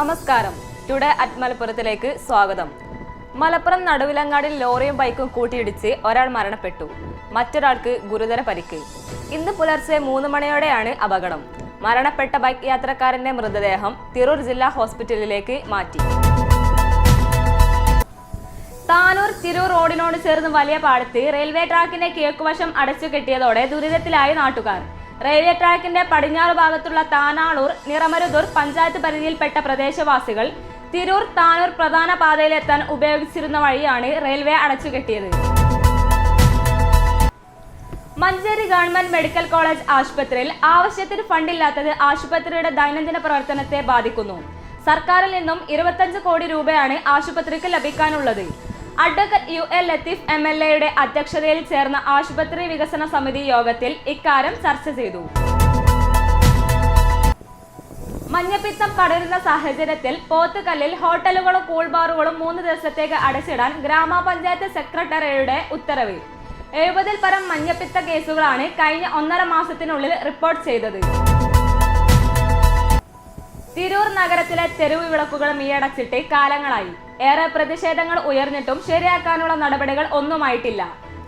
നമസ്കാരം. Today at മലപ്പുറത്തിലേക്ക് സ്വാഗതം. മലപ്പുറം നടുവിലങ്ങാടിൽ ലോറിയും ബൈക്കും കൂട്ടിയിടിച്ച് ഒരാൾ മരണപ്പെട്ടു. മറ്റൊരാൾക്ക് ഗുരുതര പരിക്ക്. ഇന്ന് പുലർച്ചെ മൂന്ന് മണിയോടെയാണ് അപകടം. മരണപ്പെട്ട ബൈക്ക് യാത്രക്കാരന്റെ മൃതദേഹം തിരൂർ ജില്ലാ ഹോസ്പിറ്റലിലേക്ക് മാറ്റി. താനൂർ തിരൂർ റോഡിനോട് ചേർന്ന് വലിയ പാടത്ത് റെയിൽവേ ട്രാക്കിന്റെ കിഴക്കുവശം അടച്ചു കെട്ടിയതോടെ ദുരിതത്തിലായി നാട്ടുകാർ. റെയിൽവേ ട്രാക്കിന്റെ പടിഞ്ഞാറ് ഭാഗത്തുള്ള താനാളൂർ നിറമരുതൂർ പഞ്ചായത്ത് പരിധിയിൽപ്പെട്ട പ്രദേശവാസികൾ തിരൂർ താനൂർ പ്രധാന പാതയിലെത്താൻ ഉപയോഗിച്ചിരുന്ന വഴിയാണ് റെയിൽവേ അടച്ചുകെട്ടിയത്. മഞ്ചേരി ഗവൺമെന്റ് മെഡിക്കൽ കോളേജ് ആശുപത്രിയിൽ ആവശ്യത്തിന് ഫണ്ടില്ലാത്തത് ആശുപത്രിയുടെ ദൈനംദിന പ്രവർത്തനത്തെ ബാധിക്കുന്നു. സർക്കാരിൽ നിന്നും ഇരുപത്തഞ്ച് കോടി രൂപയാണ് ആശുപത്രിക്ക് ലഭിക്കാനുള്ളത്. Advocate U A Latheef M L എയുടെ അധ്യക്ഷതയിൽ ചേർന്ന ആശുപത്രി വികസന സമിതി യോഗത്തിൽ ഇക്കാര്യം ചർച്ച ചെയ്തു. മഞ്ഞപ്പിത്തം പടരുന്ന സാഹചര്യത്തിൽ പോത്തുകല്ലിൽ ഹോട്ടലുകളും കൂൾ ബാറുകളും മൂന്ന് ദിവസത്തേക്ക് അടച്ചിടാൻ ഗ്രാമപഞ്ചായത്ത് സെക്രട്ടറിയുടെ ഉത്തരവ്. എഴുപതിൽ പരം മഞ്ഞപ്പിത്ത കേസുകളാണ് കഴിഞ്ഞ ഒന്നര മാസത്തിനുള്ളിൽ റിപ്പോർട്ട് ചെയ്തത്. തിരൂർ നഗരത്തിലെ തെരുവ് വിളക്കുകൾ മീയടച്ചിട്ട് കാലങ്ങളായി. ഏറെ പ്രതിഷേധങ്ങൾ ഉയർന്നിട്ടും ശരിയാക്കാനുള്ള നടപടികൾ ഒന്നുമായിട്ടില്ല.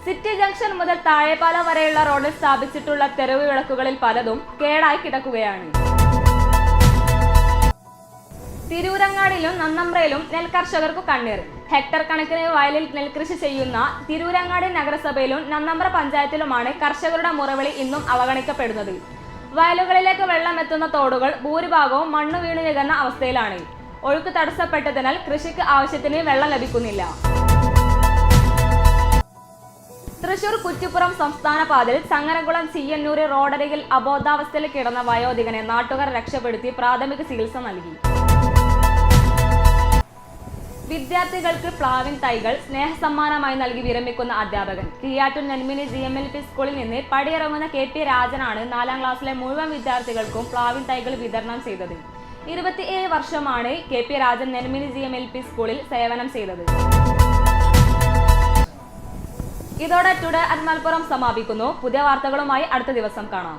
സിറ്റി ജംഗ്ഷൻ മുതൽ താഴെപ്പാലം വരെയുള്ള റോഡിൽ സ്ഥാപിച്ചിട്ടുള്ള തെരുവ് വിളക്കുകളിൽ പലതും കേടായി കിടക്കുകയാണ്. തിരൂരങ്ങാടിലും നന്നമ്പ്രയിലും നെൽകർഷകർക്കു കണ്ണീർ. ഹെക്ടർ കണക്കിന് വയലിൽ നെൽകൃഷി ചെയ്യുന്ന തിരൂരങ്ങാടി നഗരസഭയിലും നന്നമ്പ്ര പഞ്ചായത്തിലുമാണ് കർഷകരുടെ മുറവിളി ഇന്നും അവഗണിക്കപ്പെടുന്നത്. വയലുകളിലേക്ക് വെള്ളം എത്തുന്ന തോടുകൾ ഭൂരിഭാഗവും മണ്ണു വീണ് നികന്ന അവസ്ഥയിലാണ്. ഒഴുക്ക് തടസ്സപ്പെട്ടതിനാൽ കൃഷിക്ക് ആവശ്യത്തിന് വെള്ളം ലഭിക്കുന്നില്ല. തൃശൂർ കുറ്റിപ്പുറം സംസ്ഥാന പാതയിൽ ചങ്ങരകുളം ചീയന്നൂര് റോഡരികിൽ അബോധാവസ്ഥയിൽ കിടന്ന വയോധികനെ നാട്ടുകാർ രക്ഷപ്പെടുത്തി പ്രാഥമിക ചികിത്സ നൽകി. വിദ്യാർത്ഥികൾക്ക് പ്ലാവിൻ തൈകൾ സ്നേഹസമ്മാനമായി നൽകി വിരമിക്കുന്ന അധ്യാപകൻ. Kiyattur Nenmini G M L P സ്കൂളിൽ നിന്ന് പടിയിറങ്ങുന്ന കെ പി രാജനാണ് നാലാം ക്ലാസ്സിലെ മുഴുവൻ വിദ്യാർത്ഥികൾക്കും പ്ലാവിൻ തൈകൾ വിതരണം ചെയ്തത്. ഇരുപത്തിയേഴ് വർഷമാണ് K P Rajan Nelmini G M L P സ്കൂളിൽ സേവനം ചെയ്തത്. ഇതോടെ ടുഡേ അറ്റ് മലപ്പുറം സമാപിക്കുന്നു. പുതിയ വാർത്തകളുമായി അടുത്ത ദിവസം കാണാം.